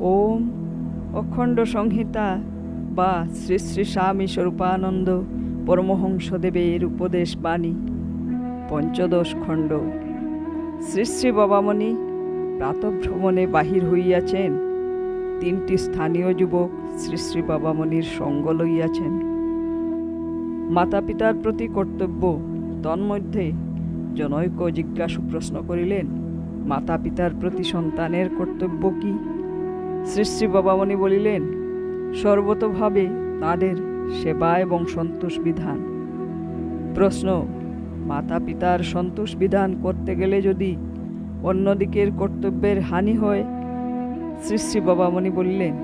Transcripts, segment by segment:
ওম অখণ্ড সংহিতা বা শ্রী শ্রী স্বামী স্বরূপানন্দ পরমহংসদেবের উপদেশ বাণী, পঞ্চদশ খণ্ড। শ্রী শ্রী বাবামণি, প্রাতভ্রমণে বাহির হইয়াছেন। তিনটি স্থানীয় যুবক শ্রী শ্রী বাবামণির সঙ্গ লইয়াছেন। মাতা পিতার প্রতি কর্তব্য তন্মধ্যে জনৈক জিজ্ঞাসু প্রশ্ন করিলেন মাতা পিতার প্রতি সন্তানের কর্তব্য কি? শ্রী বাবামণি বলিলেন, সর্বতভাবে তাদের সেবা এবং সন্তোষ বিধান। প্রশ্ন মাতা পিতার সন্তোষ বিধান করতে গেলে যদি অন্যদিকের কর্তব্যের হানি হয়? শ্রী শ্রী বাবামণি বললেন,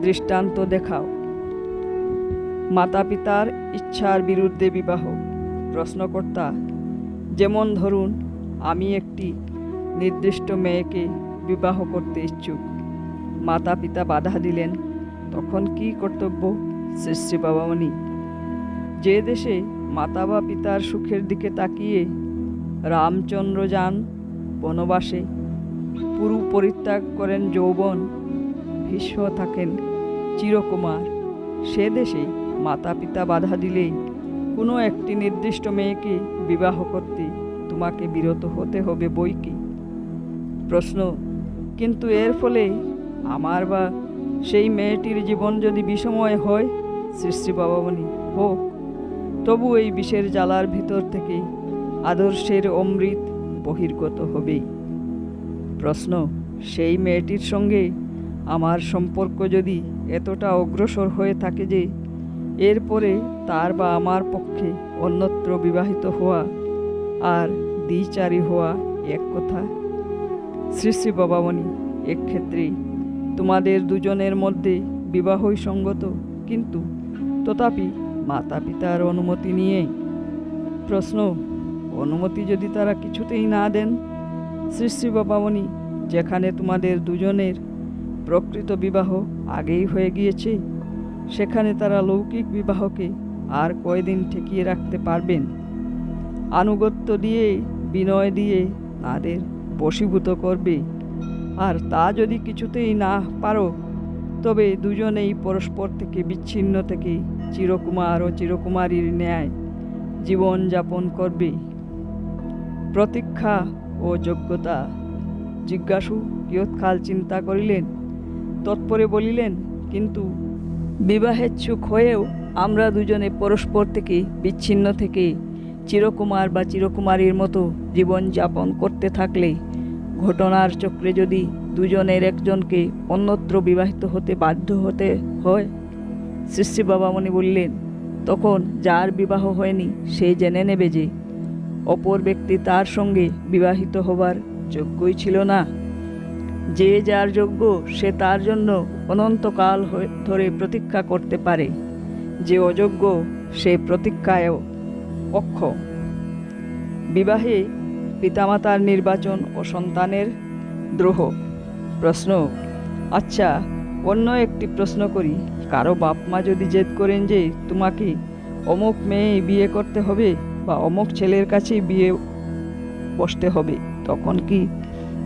দৃষ্টান্ত দেখাও। মাতা পিতার ইচ্ছার বিরুদ্ধে বিবাহ। প্রশ্নকর্তা, যেমন ধরুন, আমি একটি নির্দিষ্ট মেয়েকে বিবাহ করতে ইচ্ছুক। মাতা পিতা বাধা দিলেন, তখন কি কর্তব্য শ্রী বাবামণি যে দেশে মাতা বা পিতার সুখের দিকে তাকিয়ে রামচন্দ্র যান বনবাসে পুরু পরিত্যাগ করেন যৌবন, ভীষ্ম থাকেন চিরকুমার, সে দেশে মাতা পিতা বাধা দিলেই কোনো একটি নির্দিষ্ট মেয়েকে বিবাহ করতে তোমাকে বিরত হতে হবে বই কি? প্রশ্ন, কিন্তু এর ফলে আমার বা সেই মেয়েটির জীবন যদি বিষময় হয় শ্রী বাবামণি হোক, তবু এই বিষের জ্বালার ভিতর থেকে আদর্শের অমৃত বহির্গত হবেই। প্রশ্ন, সেই মেয়েটির সঙ্গে আমার সম্পর্ক যদি এতটা অগ্রসর হয়ে থাকে যে, এরপরে তার বা আমার পক্ষে অন্যত্র বিবাহিত হওয়া আর দ্বিচারী হওয়া এক কথা। শ্রী শ্রী বাবামণি এক্ষেত্রে তোমাদের দুজনের মধ্যে বিবাহই সঙ্গত, কিন্তু তথাপি মাতা পিতার অনুমতি নিয়ে। প্রশ্ন, অনুমতি যদি তারা কিছুতেই না দেন শ্রী বাবামণি, যেখানে তোমাদের দুজনের প্রকৃত বিবাহ আগেই হয়ে গিয়েছে, সেখানে তারা লৌকিক বিবাহকে আর কয়দিন ঠেকিয়ে রাখতে পারবেন? আনুগত্য দিয়ে, বিনয় দিয়ে তাদের বশীভূত করবে। আর তা যদি কিছুতেই না পারো, তবে দুজনেই পরস্পর থেকে বিচ্ছিন্ন থেকে চিরকুমার ও চিরকুমারীর ন্যায় জীবন যাপন করবে। প্রতীক্ষা ও যোগ্যতা। জিজ্ঞাসু কিয়ৎকাল চিন্তা করিলেন, তৎপরে বলিলেন, কিন্তু বিবাহেচ্ছুক হয়েও আমরা দুজনে পরস্পর থেকে বিচ্ছিন্ন থেকে চিরকুমার বা চিরকুমারীর মতো জীবন যাপন করতে থাকলে ঘটনার চক্রে যদি দুজনের একজনকে অন্যত্র বিবাহিত হতে বাধ্য হতে হয় শ্রী বাবামণি বললেন, তখন যার বিবাহ হয়নি, সে জেনে নেবে যে অপর ব্যক্তি তার সঙ্গে বিবাহিত হবার যোগ্যই ছিল না। যে যার যোগ্য, সে তার জন্য অনন্তকাল ধরে প্রতীক্ষা করতে পারে। যে অযোগ্য, সে প্রতীক্ষায়ও অক্ষ বিবাহে পিতামাতার নির্বাচন ও সন্তানের দ্রোহ। প্রশ্ন আচ্ছা অন্য একটি প্রশ্ন করি। কারও বাপ মা যদি জেদ করেন যে তোমাকে অমুক মেয়ে বিয়ে করতে হবে বা অমুক ছেলের কাছে বিয়ে বসতে হবে, তখন কি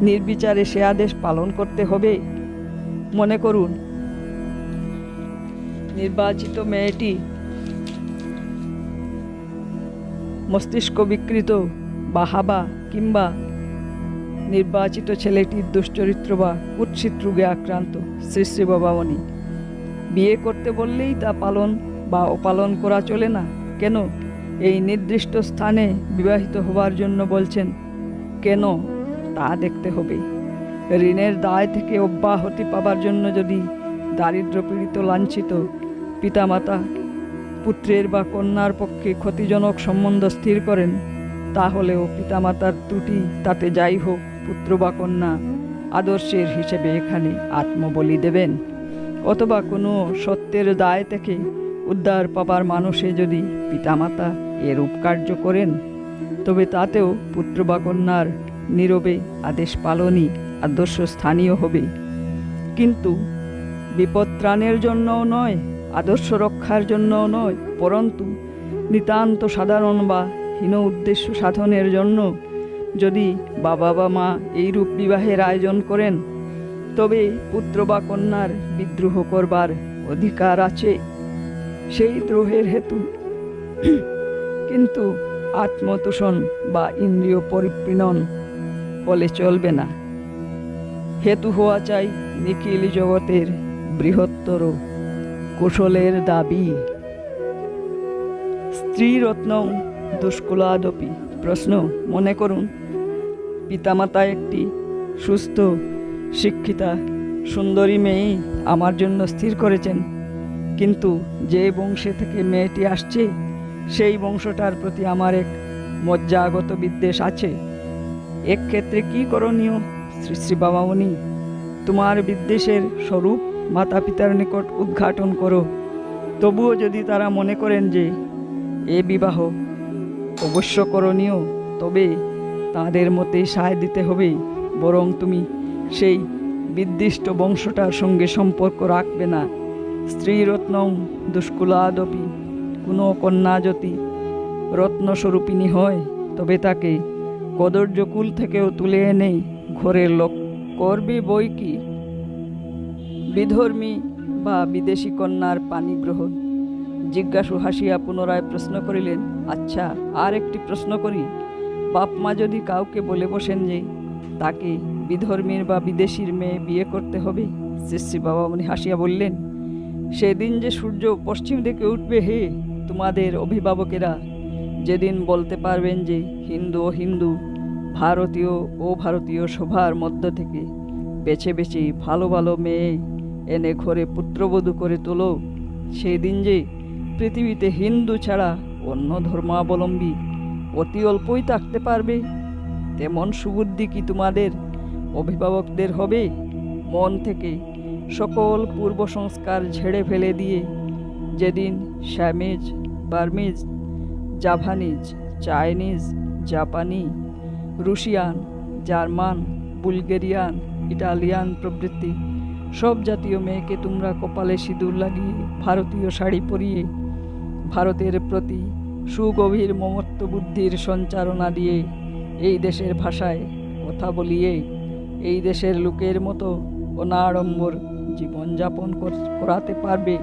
নির্বিচারে সে আদেশ পালন করতে হবে? মনে করুন, নির্বাচিত মেয়েটি মস্তিষ্ক বিকৃত বা হাবা কিংবা নির্বাচিত ছেলেটির দুশ্চরিত্র বা কুৎসিত রোগে আক্রান্ত শ্রী শ্রী বাবা বাবামণি। বিয়ে করতে বললেই তা পালন বা অপালন করা চলে না। কেন? এই নির্দিষ্ট স্থানে বিবাহিত হবার জন্য বলছেন, কেন? তা দেখতে হবে। ঋণের দায় থেকে অব্যাহতি পাবার জন্য যদি দারিদ্র পীড়িত লাঞ্ছিত পিতামাতা, পুত্রের বা কন্যার পক্ষে ক্ষতিজনক সম্বন্ধ স্থির করেন তাহলেও পিতামাতার ত্রুটি তাতে যাই হোক, পুত্র বা কন্যা, আদর্শের হিসেবে এখানে আত্মবলি দেবেন। অথবা কোনো সত্যের দায় থেকে উদ্ধার পাবার মানুষে যদি পিতামাতা এরূপ কার্য করেন, তবে তাতেও পুত্র বা কন্যার নীরবে আদেশ পালনই আদর্শ স্থানীয় হবে। কিন্তু বিপদ ত্রাণের জন্যও নয়, আদর্শ রক্ষার জন্যও নয়, পরন্তু নিতান্ত সাধারণ বা হীন উদ্দেশ্য সাধনের জন্য যদি বাবা বা মা এইরূপ বিবাহের আয়োজন করেন, তবে পুত্র বা কন্যার বিদ্রোহ করবার অধিকার আছে। সেই দ্রোহের হেতু কিন্তু আত্মতোষণ বা ইন্দ্রিয় পরিপীড়ন বলে চলবে না। হেতু হওয়া চাই নিখিল জগতের বৃহত্তর কুশলের দাবি। স্ত্রীরত্ন দুষ্কুলাদপি। প্রশ্ন, মনে করুন। পিতামাতা একটি সুস্থ, শিক্ষিতা, সুন্দরী মেয়ে আমার জন্য স্থির করেছেন। কিন্তু যে বংশে থেকে মেয়েটি আসছে, সেই বংশটার প্রতি আমার এক মজ্জাগত বিদ্বেষ আছে। এক ক্ষেত্রে কি করণীয়, শ্রী শ্রী বাবামণি? তোমার বিদ্বেষের স্বরূপ মাতা পিতার নিকট উদ্ঘাটন করো। তবুও যদি তারা মনে করেন যে, এ বিবাহ অবশ্য করণীয়, তবে তাদের মতে সায় দিতে হবে, বরং তুমি সেই বিদ্দিষ্ট বংশটার সঙ্গে সম্পর্ক রাখবে না। স্ত্রীরত্ন দুষ্কুলাদপি, কোনো কন্যা যদি রত্নস্বরূপিণী হয়, তবে তাকে কদর্যকুল থেকেও তুলে এনে ঘরের লোক করবে বই কি? বিধর্মী বা বিদেশি কন্যার পানি গ্রহণ জিজ্ঞাসু হাসিয়া পুনরায় প্রশ্ন করিলেন আচ্ছা আর একটি প্রশ্ন করি। বাপ মা যদি কাউকে বলে বসেন যে, তাকে বিধর্মীর বা বিদেশির মেয়ে বিয়ে করতে হবে? শ্রী বাবামণি হাসিয়া বললেন, সেদিন যে সূর্য পশ্চিম দিকে উঠবে হে, তোমাদের অভিভাবকেরা যেদিন বলতে পারবেন যে, হিন্দু ও হিন্দু, ভারতীয় ও ভারতীয় সভার মধ্য থেকে বেছে বেছে ভালো ভালো মেয়ে এনে ঘরে পুত্রবধূ করে তোলো। সেই দিন যে পৃথিবীতে হিন্দু ছাড়া অন্য ধর্মাবলম্বী অতি অল্পই থাকতে পারবে। তেমন সুবুদ্ধি কি তোমাদের? অভিভাবকদের হবে মন থেকে সকল পূর্ব সংস্কার ঝেড়ে ফেলে দিয়ে। যেদিন শ্যামিজ বার্মিজ জাভানিজ চাইনিজ, জাপানি, রুশিয়ান, জার্মান, বুলগেরিয়ান, ইটালিয়ান প্রভৃতি সব জাতীয় মেয়েকে তোমরা কপালে সিঁদুর লাগিয়ে ভারতীয় শাড়ি পরিয়ে ভারতের প্রতি সুগভীর মমত্ব বুদ্ধির সঞ্চারণা দিয়ে এই দেশের ভাষায় কথা বলিয়ে এই দেশের লোকের মতো অনাড়ম্বর জীবনযাপন করাতে পারবে।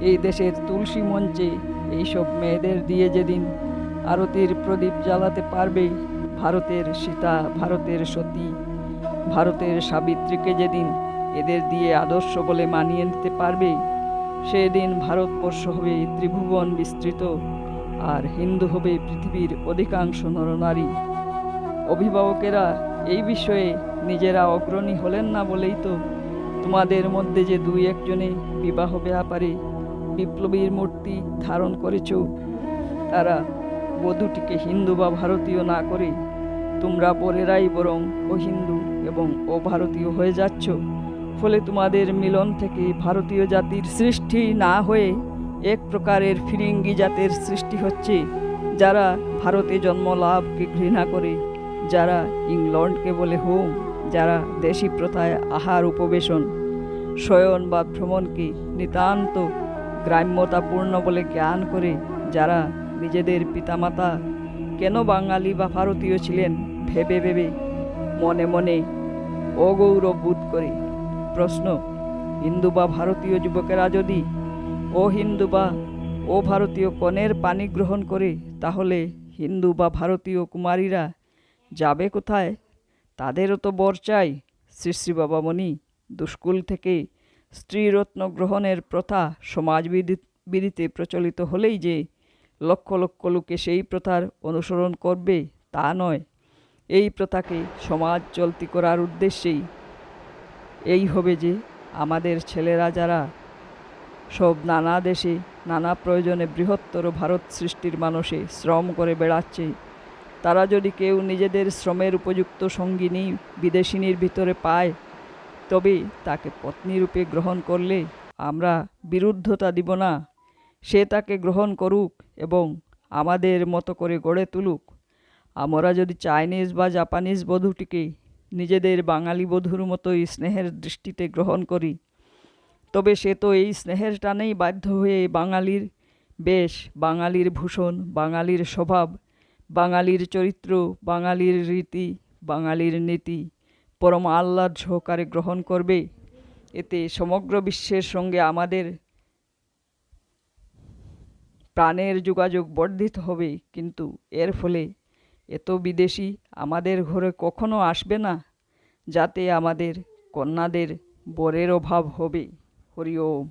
এই দেশের তুলসী মঞ্চে এইসব মেয়েদের দিয়ে যেদিন আরতির প্রদীপ জ্বালাতে পারবে, ভারতের সীতা, ভারতের সতী, ভারতের সাবিত্রীকে যেদিন এদের দিয়ে আদর্শ বলে মানিয়ে নিতে পারবে সেদিন ভারতবর্ষ হবে ত্রিভুবন বিস্তৃত, আর হিন্দু হবে পৃথিবীর অধিকাংশ নরনারী। অভিভাবকেরা এই বিষয়ে নিজেরা অগ্রণী হলেন না বলেই তো তোমাদের মধ্যে যে দুই একজনে বিবাহ ব্যাপারে বিপ্লবীর মূর্তি ধারণ করেছ, তারা বধূটিকে হিন্দু বা ভারতীয় না করে তোমরা পরেরাই বরং ও হিন্দু এবং ও ভারতীয় হয়ে যাচ্ছ। ফলে তোমাদের মিলন থেকে ভারতীয় জাতির সৃষ্টি না হয়ে এক প্রকারের ফিরিঙ্গি জাতের সৃষ্টি হচ্ছে, যারা ভারতে জন্ম লাভকে ঘৃণা করে, যারা ইংল্যান্ডকে বলে হোম, যারা দেশি প্রথায় আহার উপবেশন। শয়ন বা ভ্রমণকে নিতান্ত গ্রাম্যতাপূর্ণ বলে জ্ঞান করে, যারা নিজেদের পিতামাতা কেন বাঙালি বা ভারতীয় ছিলেন, ভেবে ভেবে মনে মনে অগৌরব বোধ করে। প্রশ্ন, হিন্দু বা ভারতীয় যুবকেরা যদি ও হিন্দু বা ও ভারতীয় কনের পানি গ্রহণ করে, তাহলে হিন্দু বা ভারতীয় কুমারীরা যাবে কোথায়? তাদেরও তো বর চাই। শ্রী বাবামণি দুষ্কুল থেকে স্ত্রীরত্ন গ্রহণের প্রথা সমাজবিধি বিধিতে প্রচলিত হলেই যে লক্ষ লক্ষ লোকে সেই প্রথার অনুসরণ করবে তা নয়। এই প্রথাকে সমাজ চলতি করার উদ্দেশ্যেই এই হবে যে আমাদের ছেলেরা যারা সব নানা দেশে, নানা প্রয়োজনে বৃহত্তর ভারত সৃষ্টির মানুষে শ্রম করে বেড়াচ্ছে, তারা যদি কেউ নিজেদের শ্রমের উপযুক্ত সঙ্গিনী বিদেশিনীর ভিতরে পায়, তবে তাকে পত্নীরূপে গ্রহণ করলে আমরা বিরুদ্ধতা দিব না। সে তাকে গ্রহণ করুক এবং আমাদের মতো করে গড়ে তুলুক। আমরা যদি চাইনিজ বা জাপানিজ বধূটিকে নিজেদের বাঙালি বধূর মতোই স্নেহের দৃষ্টিতে গ্রহণ করি। তবে সে তো এই স্নেহের টানেই বাধ্য হয়ে বাঙালির বেশ, বাঙালির ভূষণ, বাঙালির স্বভাব, বাঙালির চরিত্র, বাঙালির রীতি, বাঙালির নীতি, পরম আহ্লাদ সহকারে গ্রহণ করবে। এতে সমগ্র বিশ্বের সঙ্গে আমাদের প্রাণের যোগাযোগ বর্ধিত হবে। কিন্তু এর ফলে এত বিদেশি, আমাদের ঘরে কখনো আসবে না। যাতে আমাদের কন্যাদের বরের অভাব হবে। হরি ওম।